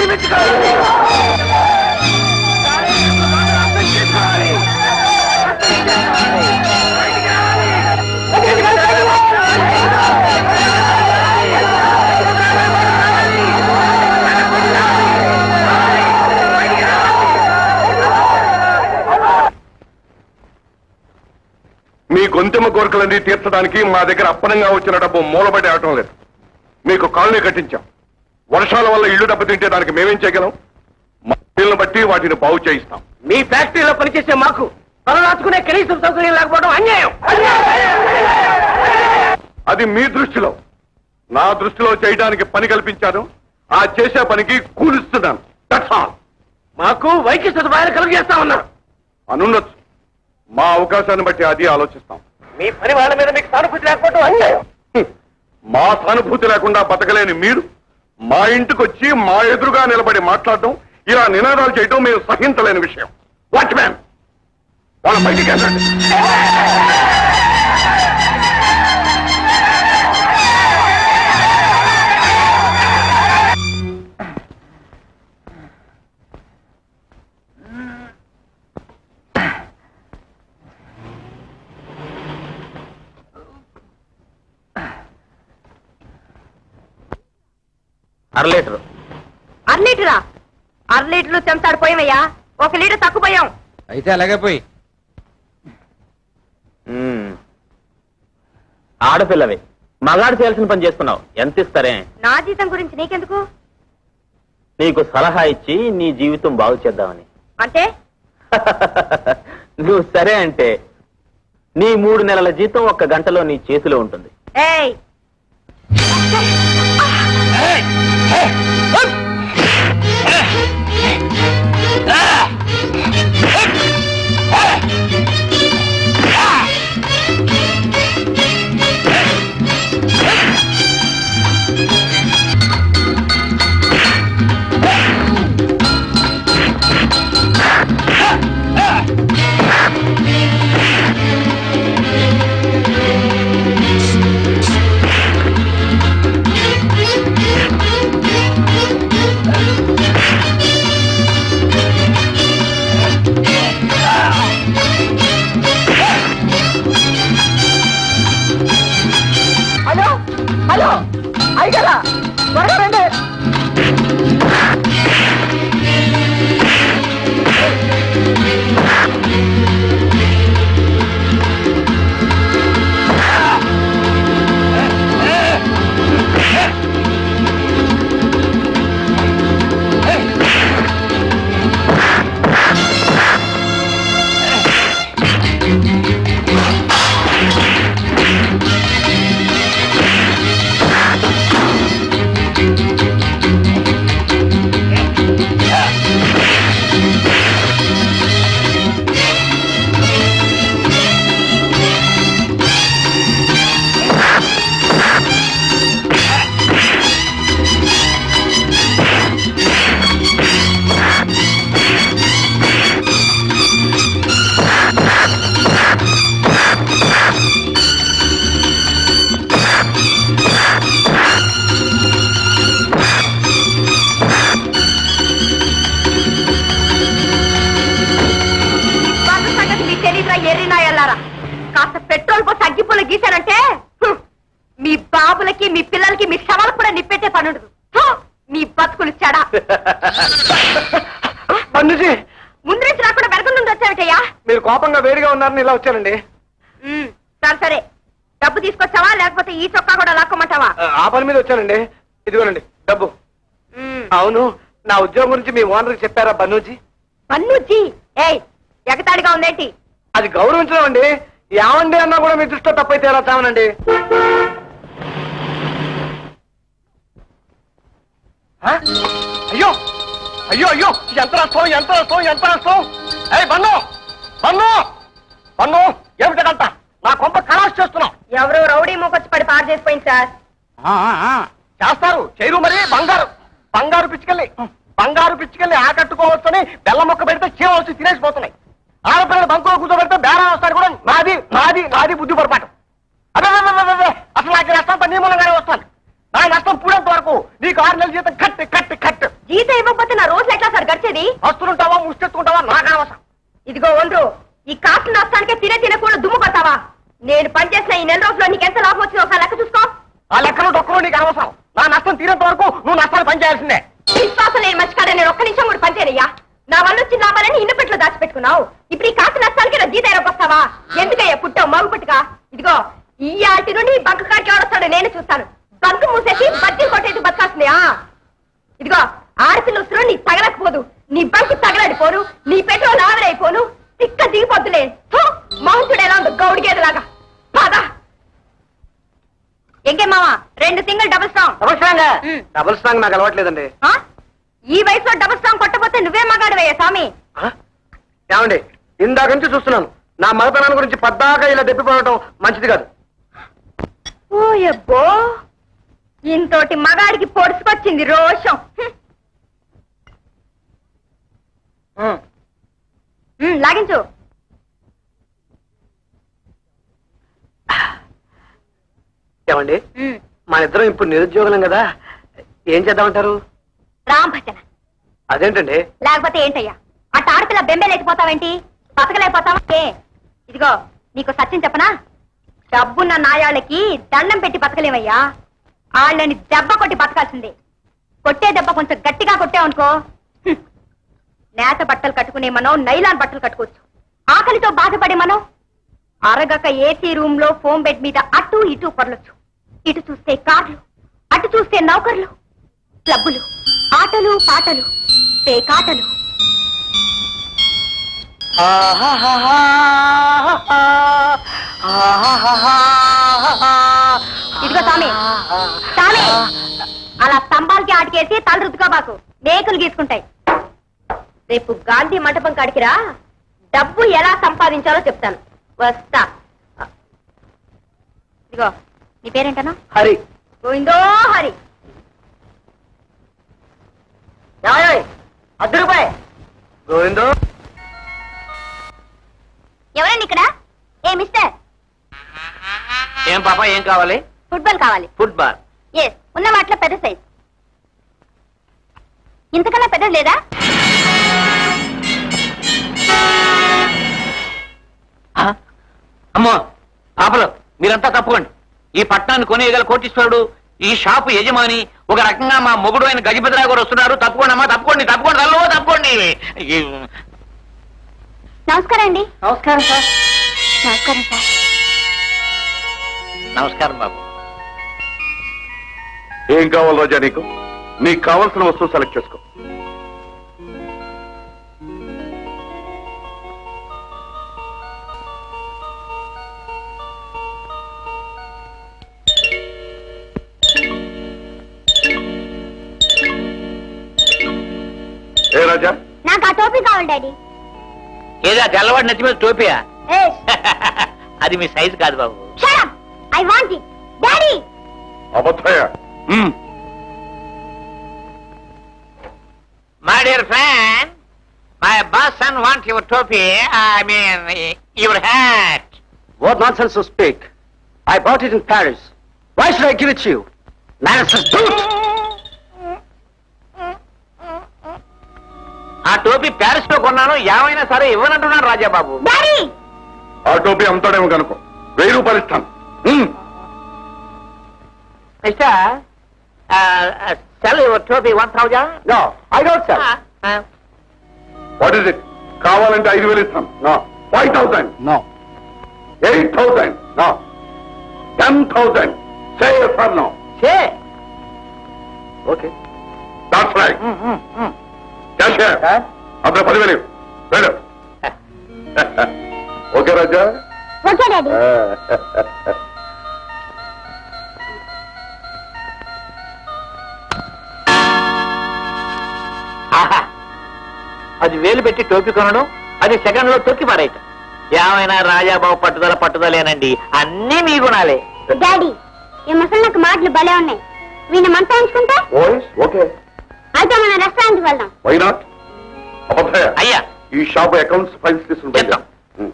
వినిపించుకోవాలి మీ గొంతెమ్మ కోరికలన్నీ తీర్చడానికి మా దగ్గర అప్పనంగా వచ్చిన డబ్బు మూలబడి అవటం లేదు. మీకు కాలనీ కట్టించాం. వర్షాల వల్ల ఇల్లు దెబ్బతింటే దానికి మేమేం చేయగలం? మా ఇళ్ళని బట్టి వాటిని బాగు చేయిస్తాం. మీ ఫ్యాక్టరీలో పనిచేసే మాకు తలదాచుకునే కనీసం సౌకర్యం లేకపోవడం అన్యాయం. అది మీ దృష్టిలో. నా దృష్టిలో చేయడానికి పని కల్పించాను. ఆ చేసే పనికి కూలిస్తున్నాను. దట్స్ ఆల్ మాకు వైద్య సదుపాయాలు కలుగజేస్తా ఉన్నారు. అనుండొచ్చు మా అవకాశాన్ని బట్టి అది ఆలోచిస్తాం. మీ పని వాళ్ళ మీద మీకు సానుభూతి లేకపోవడం అన్యాయం. మా సానుభూతి లేకుండా బతకలేని మీరు మా ఇంటికి వచ్చి మా ఎదురుగా నిలబడి మాట్లాడడం ఇలా నినాదాలు చేయడం మేము సహించలేని విషయం. వాచ్మ్యాన్ వాళ్ళ బయటికి వెళ్ళండి. అర లీటరు. అర లీటరా? అర లీటర్లు చెంచాడు పోయామయ్యా. ఒక లీటర్ తక్కువ పోయాం. అయితే అలాగే పోయి. ఆడపిల్లవి మగాడు చేయాల్సిన పని చేస్తున్నావు. ఎంత ఇస్తారే? నా జీతం గురించి నీకెందుకు? నీకు సలహా ఇచ్చి నీ జీవితం బాగు చేద్దామని. అంటే? నువ్వు సరే అంటే నీ మూడు నెలల జీతం ఒక్క గంటలో నీ చేతిలో ఉంటుంది. ఏయ్! 嘿，嗯。బతుకులు చెడా ముందు నుంచి రాకుండా వెనక నుండి వచ్చావిటయ్యా? మీరు కోపంగా వేడిగా ఉన్నారని ఇలా వచ్చానండి. ఉమ్, సరే సరే. డబ్బు తీసుకొచ్చావా? లేకపోతే ఈ చొక్కా కూడా లాక్కోమంటావా? ఆ పని మీద వచ్చానండి. ఇదిగోనండి డబ్బు. ఉమ్, అవును నా ఉద్యోగం గురించి మీ ఓనర్కి చెప్పారా బన్నూజీ? పన్నుజ్జి ఏయ్ ఎగతాళిగా ఉందేంటి? అది గౌరవించడం అండి. ఏమండి అన్నా కూడా మీ దృష్టిలో తప్పైతే ఎలా చావనండి? అయ్యో! అయ్యో అయ్యో! ఎంత రాస్తాం ఎంత రాస్తాం ఎంత రాస్తాం ఏ బన్ను! బన్ను! బన్ను! ఏమిటంట నా కొంప ఖరాస్ చేస్తున్నాం. ఎవరో రౌడీ మూకొచ్చి పడి పాడు చేసిపోయింది సార్. చేస్తారు. చేయరు మరి. బంగారు. బంగారు పిచ్చుకెళ్ళి బంగారు పిచ్చుకెళ్ళి ఆకట్టుకోవచ్చని బెల్ల మొక్క పెడితే చీవలసి తినేసిపోతున్నాయి. ఆడపిల్లలు బంకులో కూర్చోబెడితే బేరా వస్తారు కూడా నాది నాది నాది బుద్ధి పొరపాటు. అదే. అసలు నాకు నష్టం అంతా నీ మూలంగానే వస్తాను నా నష్టం పూడేంత వరకు నీకు ఆరు నెలల జీతం వస్తుంటావా ముష్టెత్తుకుంటావా నాకు ఇదిగో ఒండ్రు ఈ కాసు నష్టానికే తినే తినకుండా దుమ్ము కొట్టావా నేను పనిచేసిన ఈ నెల రోజుల్లో నీకు ఎంత లాభం వచ్చిందో ఒకసారి లెక్క చూసుకో. ఆ లెక్కలు డొక్కలు నీకు అనవసరం. నా నష్టం తీరేంత వరకు నువ్వు నష్టాలు పనిచేయాల్సిందే. విశ్వాసం లేని మర్చికాడ నేను ఒక్క నిమిషం కూడా పనిచేయనయ్యా. నా వల్ల వచ్చిన లాభాలని ఇన్న పెట్లో దాచిపెట్టుకున్నావు. ఇప్పుడు ఈ కాసు నష్టాలకి నా జీతం వస్తావా ఎందుకయ్యా పుట్టావు మగు పుట్టుగా ఇదిగో ఈ ఆటి నుండి ఈ బంకు కాడికి ఎవడొస్తాడో నేను చూస్తాను. బంకు మూసేసి బద్దీలు కొట్టేసి బతకాల్సిందే ఇదిగో ఆడపిల్ల ఉసురు నీ తగలకపోదు నీ బంకు తగలడిపోను నీ పెట్రోల్ ఆవిరైపోను తిక్క దిగిపోద్దులే థు, మౌంటుడు ఎలా ఉంది గౌడి గేదెలాగా పదా ఎంకే మావా రెండు single double strong double strong మ్. డబుల్ స్ట్రాంగ్ నాకు అలవాట్లేదండి ఆ? ఈ వయసులో డబుల్ స్ట్రాంగ్ కొట్టపోతే నువ్వే మగాడివయ్యా స్వామి? ఏమండి ఇందాక నుంచి చూస్తున్నాను నా మగతనాన్ని గురించి పద్దాక ఇలా దెప్పిపోవడం మంచిది కాదు ఓ అబ్బో ఇంతోటి మగాడికి పొడుచుకొచ్చింది రోషం హ్మ్. హ్మ్, లాగించు ఏమండి హ్మ్. మన ఇద్దరం ఇప్పుడు నిరుద్యోగులం కదా ఏం చేద్దామంటారు? రామ్ భజన అదేంటండి? లేకపోతే ఏంటయ్యా? అట్ట ఆడపిల్ల బెంబేలేకపోతావేంటి బతకలేకపోతావా? ఇదిగో నీకు సత్యం చెప్పనా? డబ్బున్న నాయాళ్ళకి దండం పెట్టి బతకలేవయ్యా. వాళ్ళని దెబ్బ కొట్టి బతకాల్సిందే. కొట్టే దెబ్బ కొంచెం గట్టిగా కొట్టావనుకో హ్మ్. నేత బట్టలు కట్టుకునే మనం నైలాన్ బట్టలు కట్టుకోవచ్చు. ఆకలితో బాధపడే మనం అరగక ఏసీ రూమ్లో ఫోమ్ బెడ్ మీద అటు ఇటు పొరలొచ్చు ఇటు చూస్తే కార్లు అటు చూస్తే నౌకర్లు క్లబ్బులు ఆటలు పాటలు పేకాటలు. ఇదిగో స్వామి స్వామి అలా స్తంభాలకి ఆటికేసి తల రుద్దుకోబాకు మేకులు గీసుకుంటాయి. రేపు గాంధీ మంటపం కాడికి రా. డబ్బు ఎలా సంపాదించాలో చెప్తాను. వస్తా. ఇదిగో నీ పేరేంటనా హరి. గోవిందో హరి? అర్ధ రూపాయి గోవిందో? ఎవరండి ఇక్కడ? ఏ మిస్టర్? ఏం పాప ఏం కావాలి? ఫుట్బాల్ కావాలి. ఫుట్బాల్. ఎస్ ఉన్న వాటిలో పెద్ద సైజ్ ఇంతకన్నా పెద్దది లేదా? అమ్మో పాపలు మీరంతా తప్పుకోండి. ఈ పట్టణాన్ని కొనేయగల కోటీశ్వరుడు ఈ షాపు యజమాని ఒక రకంగా మా మొగుడు అయిన గజపతిరావు గారు వస్తున్నారు. తప్పుకోండి అమ్మా తప్పుకోండి తప్పుకోండి తల్లో తప్పుకోండి. నమస్కారం అండి. నమస్కారం సార్. నమస్కారం సార్. నమస్కారం బాబు. ఏం కావాలి రోజా నీకు? నీకు కావాల్సిన వస్తువు సెలెక్ట్ చేసుకో. టోపీ కావాలి డాడీ. ఏదా తెల్లవాడి నెత్తి మీద టోపియా? అది మీ సైజు కాదు బాబు. I want it daddy. అబద్ధయ my dear friend my boss son want your topi I mean your hat what not sense to speak I bought it in Paris why should I give it you ఆ టోపీ ప్యారిస్లో కొన్నాను ఏమైనా సరే ఇవ్వనంటున్నాడు Rajababu. Daddy ఆ టోపీ అమ్ముతాడేమో కనుకో. వెయ్యి రూపాయలు ఇస్తాను. ఉమ్. Mister sell your topi one thousand no I don't sell what is it కావాలంటే ఐదు వేలు ఇస్తాను. No. Five thousand eight thousand no. Ten thousand say sir no okay that's right cashier అప్పుడు పదివేలు. వెళ్ళు. ఓకే రాజా? Okay daddy. ఆహా. అది వేలు పెట్టి టోపీ కొనడం అది సెకండ్లో తొక్కి పారేయటం. ఏమైనా రాజాబాబు పట్టుదల పట్టుదలేనండి. అన్నీ మీ గుణాలే. డాడీ ఈ ముసలి నాకు మాటలు భలే ఉన్నాయి. వీడిని మనతో ఉంచుకుంటే ఓకే. అయితే మన రెస్టారెంట్ వెళ్దాం. వై నాట్ అబద్ధయ అయ్యా. ఈ షాప్ అకౌంట్స్ ఫైల్స్ తీసుకుంటాయి చెప్తాం.